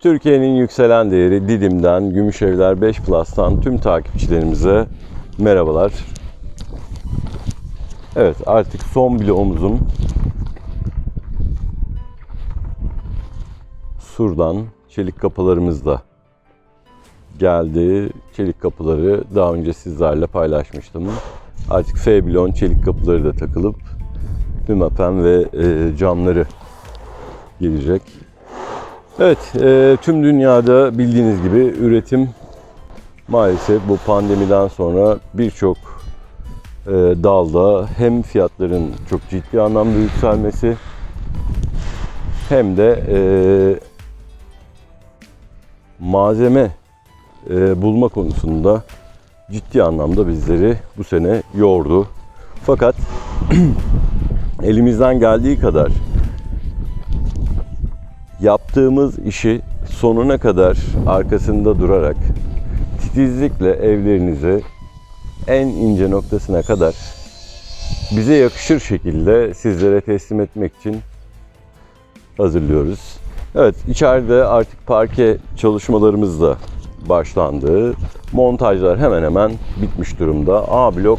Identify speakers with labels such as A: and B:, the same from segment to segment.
A: Türkiye'nin yükselen değeri Didim'den, Gümüşevler 5 Plus'tan tüm takipçilerimize merhabalar. Evet artık son bloğumuzun Sur'dan çelik kapılarımız da geldi. Çelik kapıları daha önce sizlerle paylaşmıştım. Artık F bloğun çelik kapıları da takılıp Hümapen ve e, camları gelecek. Evet, e, tüm dünyada bildiğiniz gibi üretim maalesef bu pandemiden sonra birçok e, dalda hem fiyatların çok ciddi anlamda yükselmesi hem de e, malzeme e, bulma konusunda ciddi anlamda bizleri bu sene yordu. Fakat elimizden geldiği kadar yaptığımız işi sonuna kadar arkasında durarak titizlikle evlerinizi en ince noktasına kadar bize yakışır şekilde sizlere teslim etmek için hazırlıyoruz. Evet, içeride artık parke çalışmalarımız da başlandı. Montajlar hemen hemen bitmiş durumda. A blok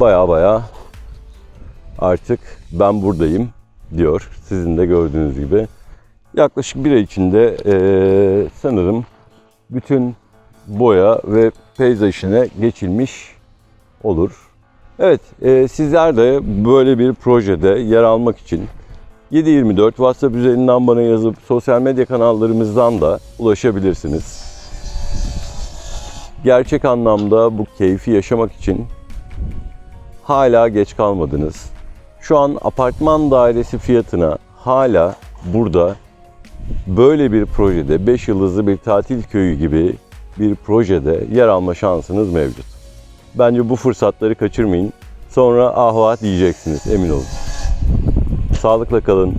A: baya baya artık ben buradayım diyor. Sizin de gördüğünüz gibi. Yaklaşık bir ay içinde eee, sanırım bütün boya ve peyzaj geçilmiş olur. Evet, eee, sizler de böyle bir projede yer almak için 724 WhatsApp üzerinden bana yazıp sosyal medya kanallarımızdan da ulaşabilirsiniz. Gerçek anlamda bu keyfi yaşamak için hala geç kalmadınız. Şu an apartman dairesi fiyatına hala burada böyle bir projede 5 yıldızlı bir tatil köyü gibi bir projede yer alma şansınız mevcut. Bence bu fırsatları kaçırmayın. Sonra ahvat diyeceksiniz emin olun. Sağlıkla kalın,